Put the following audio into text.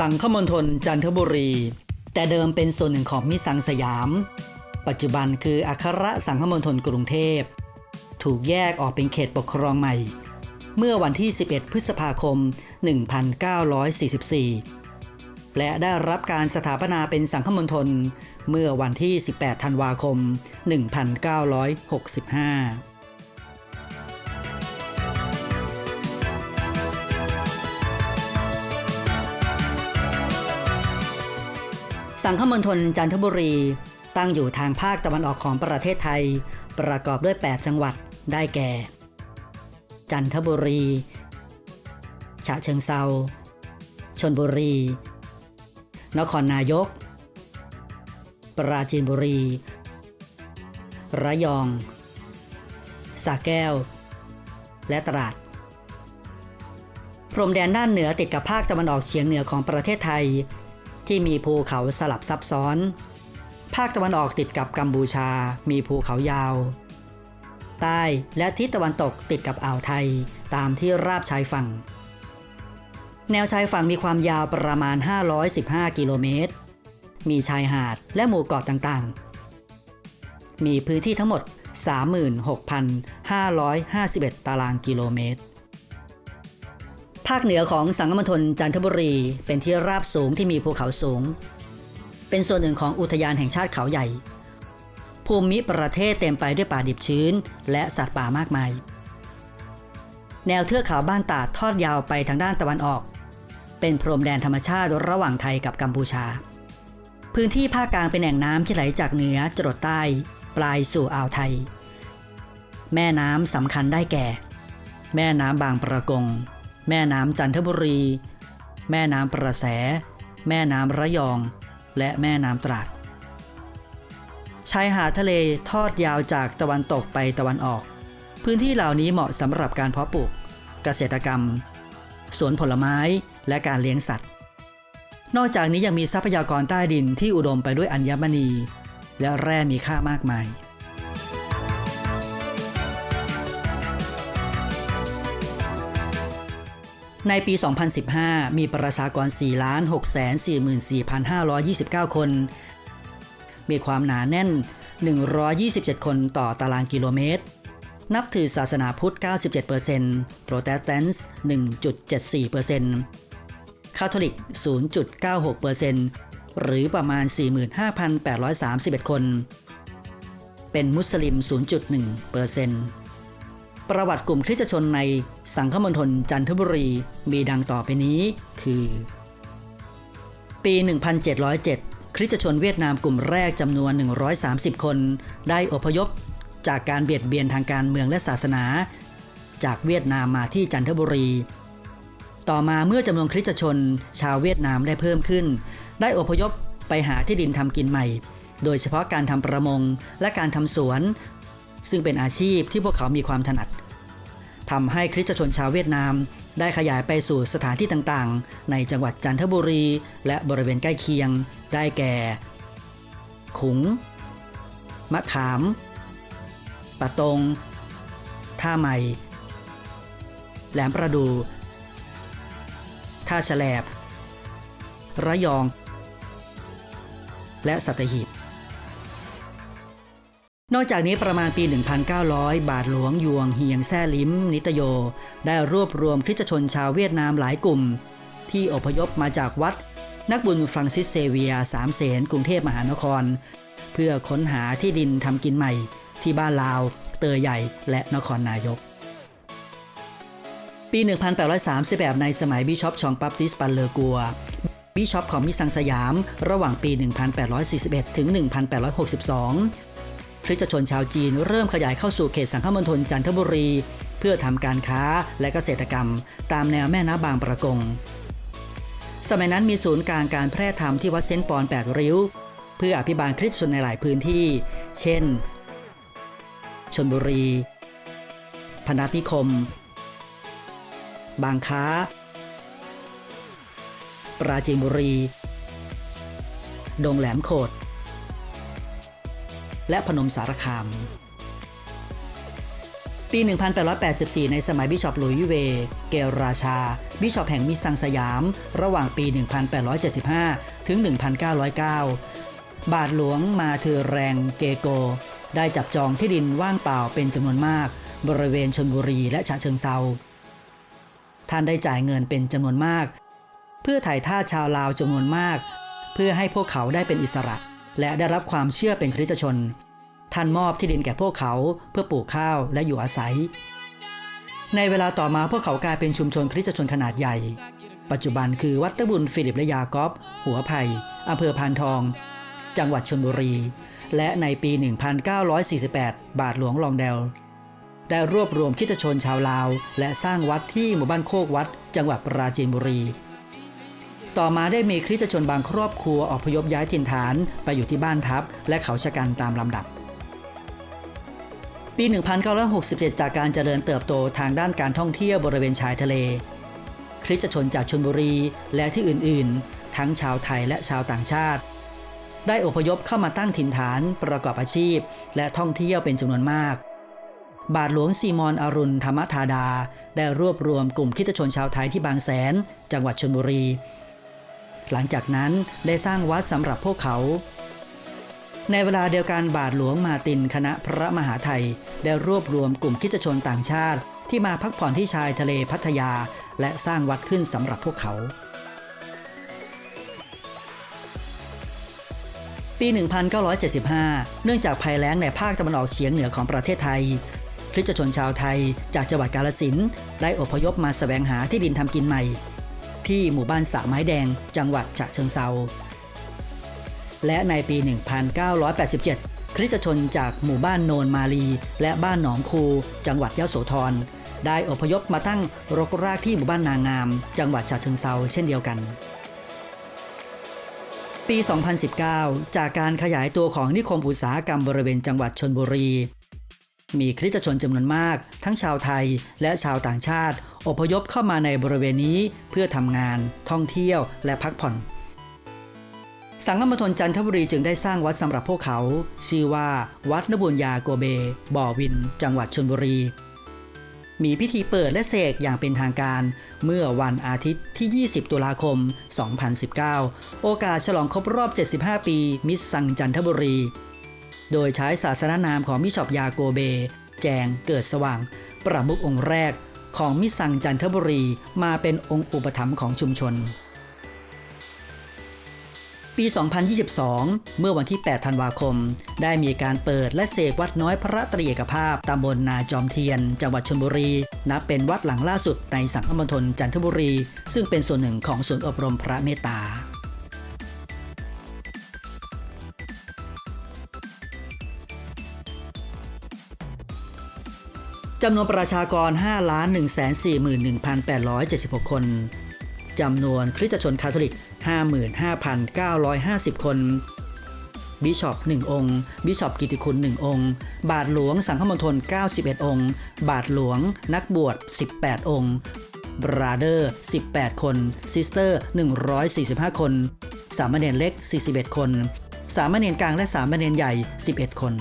สังคมณฑลจันทบุรี แต่เดิมเป็นส่วนหนึ่งของมิสังสยาม ปัจจุบันคืออัครสังคมณฑลกรุงเทพ ถูกแยกออกเป็นเขตปกครองใหม่ เมื่อวันที่ 11 พฤษภาคม 1944 และได้รับการสถาปนาเป็นสังคมณฑลเมื่อวันที่ 18 ธันวาคม 1965 สังคมณฑลจันทบุรี ตั้งอยู่ทางภาคตะวันออกของประเทศไทย ประกอบด้วย 8 จังหวัดได้แก่ จันทบุรี ฉะเชิงเซาชนบุรี นครนายก ปราจีนบุรี ระยองสระแก้ว และตราด พรมแดนด้านเหนือติดกับภาคตะวันออกเฉียงเหนือของประเทศไทย ที่มีภูเขาสลับซับซ้อน ภาคตะวันออกติดกับกัมพูชา มีภูเขายาว ใต้และทิศตะวันตกติดกับอ่าวไทยตามที่ราบชายฝั่ง แนวชายฝั่งมีความยาวประมาณ 515 กิโลเมตร มีชายหาดและหมู่เกาะต่างๆ มีพื้นที่ทั้งหมด36,551 ตารางกิโลเมตร ภาคเหนือของสังคมณฑลจันทบุรี เป็นที่ราบสูงที่มีภูเขาสูง เป็นส่วนหนึ่งของอุทยานแห่งชาติเขาใหญ่ ภูมิประเทศเต็มไปด้วยป่าดิบชื้น และสัตว์ป่ามากมาย แนวเทือกเขาบ้านตาดทอดยาวไปทางด้านตะวันออก เป็นพรมแดนธรรมชาติระหว่างไทยกับกัมพูชา พื้นที่ภาคกลางเป็นแหล่งน้ำที่ไหลจากเหนือจรดใต้ ปลายสู่อ่าวไทย แม่น้ำสำคัญได้แก่ แม่น้ำบางประกง แม่น้ำจันทบุรี แม่น้ำประแส แม่น้ำระยอง และแม่น้ำตราดชายหาดทะเลทอดยาวจากตะวันตกไปตะวันออก พื้นที่เหล่านี้เหมาะสำหรับการเพาะปลูก เกษตรกรรม สวนผลไม้และการเลี้ยงสัตว์ นอกจากนี้ยังมีทรัพยากรใต้ดินที่อุดมไปด้วยอัญมณี และแร่มีค่ามากมาย ในปี 2015 มีประชากร 4 6 4 4 5 2 9 คน มีความหนาแน่น 127 คนต่อตารางกิโลเมตร นับถือศาสนาพุทธ 97%โปรเตสแตนต์1.74%คาทอลิก 0.96%หรือประมาณ 45,831 คน เป็นมุสลิม 0.1% ประวัติกลุ่มคริสตชนในสังคมณฑลจันทบุรีมีดังต่อไปนี้คือ ปี 1707 คริสตชนเวียดนามกลุ่มแรกจำนวน 130 คน ได้อพยพจากการเบียดเบียนทางการเมืองและศาสนา จากเวียดนามมาที่จันทบุรี ต่อมาเมื่อจำนวนคริสตชนชาวเวียดนามได้เพิ่มขึ้น ได้อพยพไปหาที่ดินทำกินใหม่ โดยเฉพาะการทำประมงและการทำสวน ซึ่งเป็นอาชีพที่พวกเขามีความถนัดทำให้คริสตชนชาวเวียดนาม ได้ขยายไปสู่สถานที่ต่างๆ ในจังหวัดจันทบุรี และบริเวณใกล้เคียง ได้แก่ ขุง มะขามปะตง ท่าใหม่ แหลมประดู ท่าฉลบ ระยอง และสัตหีบ นอกจากนี้ประมาณปี 1900 บาทหลวงยวงเฮียงแซ่ลิม นิตโย ได้รวบรวมคริสตชนชาวเวียดนามหลายกลุ่ม ที่อพยพมาจากวัด นักบุญฟรังซิสเซเวียสามเสนกรุงเทพมหานคร เพื่อค้นหาที่ดินทำกินใหม่ ที่บ้านลาว เตยใหญ่และนครนายก ปี 1838 ในสมัยบิชอปชองปับติสปันเลอกัวบิชอปของมิสังสยาม ระหว่างปี 1841 ถึง 1862 ริสตชนชาวจีนเริ่มขยายเข้าสู่เขตสังคมณฑลจันทบุรี เพื่อทำการค้าและเกษตรกรรม ตามแนวแม่น้ำบางประกง สมัยนั้นมีศูนย์กลางการแพร่ธรรมที่วัดเซนต์ปอนแปดริ้ว เพื่ออภิบาลคริสตชนในหลายพื้นที่ เช่น ชนบุรี พนัสนิคม บางค้า ปราจีนบุรี ดงแหลมโขด และพนมสารคาม ปี 1884 ในสมัยบิชอปหลุยส์เว เกลราชา บิชอปแห่งมิสซังสยาม ระหว่างปี 1875 ถึง 1909 บาทหลวงมาเธอแรงเกโก ได้จับจองที่ดินว่างเปล่าเป็นจำนวนมาก บริเวณชนบุรีและฉะเชิงเซาท่านได้จ่ายเงินเป็นจำนวนมาก เพื่อถ่ายทาสชาวลาวจำนวนมาก เพื่อให้พวกเขาได้เป็นอิสระ และได้รับความเชื่อเป็นคริสตชน ท่านมอบที่ดินแก่พวกเขาเพื่อปลูกข้าวและอยู่อาศัย ในเวลาต่อมาพวกเขากลายเป็นชุมชนคริสตชนขนาดใหญ่ ปัจจุบันคือวัดตะบุญฟิลิปและยากอบหัวไผ่อำเภอพานทอง จังหวัดชนบุรี และในปี 1948 บาทหลวงลองเดลได้รวบรวมคริสตชนชาวลาว และสร้างวัดที่หมู่บ้านโคกวัด จังหวัดปราจีนบุรี ต่อมาได้มีคริสตชนบางครอบครัวอพยพย้ายถิ่นฐานไปอยู่ที่บ้านทับและเขาชะกันตามลำดับ ปี 1967 จากการเจริญเติบโตทางด้านการท่องเที่ยวบริเวณชายทะเล คริสตชนจากชนบุรีและที่อื่น ๆ ทั้งชาวไทยและชาวต่างชาติ ได้อพยพเข้ามาตั้งถิ่นฐานประกอบอาชีพ และท่องเที่ยวเป็นจำนวนมากบาทหลวงซีมอนอรุณธรรมธาดา ได้รวบรวมกลุ่มคริสตชนชาวไทยที่บางแสน จังหวัดชนบุรี หลังจากนั้นได้สร้างวัดสำหรับพวกเขา ในเวลาเดียวกันบาทหลวงมาตินคณะพระมหาไทย ได้รวบรวมกลุ่มคริสตชนต่างชาติ ที่มาพักผ่อนที่ชายทะเลพัทยา และสร้างวัดขึ้นสำหรับพวกเขาปี 1975 เนื่องจากภัยแล้งในภาคตะวันออกเฉียงเหนือของประเทศไทยคริสตชนชาวไทยจากจังหวัดกาฬสินได้อพยพมาแสวงหาที่ดินทำกินใหม่ ที่หมู่บ้านสะไม้แดง จังหวัดฉะเชิงเซา และในปี 1987 คริสตชนจากหมู่บ้านโนนมาลี และบ้านหนองคู จังหวัดยะโสธร ได้อพยพมาตั้งรกรากที่หมู่บ้านนางาม จังหวัดฉะเชิงเซาเช่นเดียวกัน ปี 2019 จากการขยายตัวของนิคมอุตสาหกรรมบริเวณจังหวัดชนบุรีมีคริสตชนจำนวนมาก ทั้งชาวไทยและชาวต่างชาติ อพยพเข้ามาในบริเวณนี้เพื่อทำงาน ท่องเที่ยวและพักผ่อน สังฆมณฑลจันทบุรีจึงได้สร้างวัดสำหรับพวกเขา ชื่อว่า วัดนบุญญาโกเบ บ่อวิน จังหวัดชนบุรี มีพิธีเปิดและเสกอย่างเป็นทางการ เมื่อวันอาทิตย์ที่ 20 ตุลาคม 2019 โอกาสฉลองครบรอบ 75 ปี มิสซังจันทบุรี โดยใช้ศาสนานามของมิชอบยาโกเบ แจงเกิดสว่าง ประมุของค์แรก ของมิสังจันทบุรีมาเป็นองค์อุปถัมภ์ของชุมชน ปี 2022 เมื่อวันที่ 8 ธันวาคม ได้มีการเปิดและเสกวัดน้อยพระตรีเอกภาพตำบลนาจอมเทียน จังหวัดชลบุรี นับเป็นวัดหลังล่าสุดในสังฆมณฑลจันทบุรี ซึ่งเป็นส่วนหนึ่งของศูนย์อบรมพระเมตตา จำนวนประชากร 5 1 4 1 876 คน จำนวนคริสตชนคาทอลิก 55,950 คน บิชอป1องค์ บิชอปกิติคุณ 1 องค์ บาทหลวงสังฆมณฑล91 องค์ บาทหลวงนักบวช 18 องค์ บราเดอร์ 18 คน ซิสเตอร์ 145 คน สามเณรเล็ก 41 คน สามเณรกลางและสามเณรใหญ่ 11 คน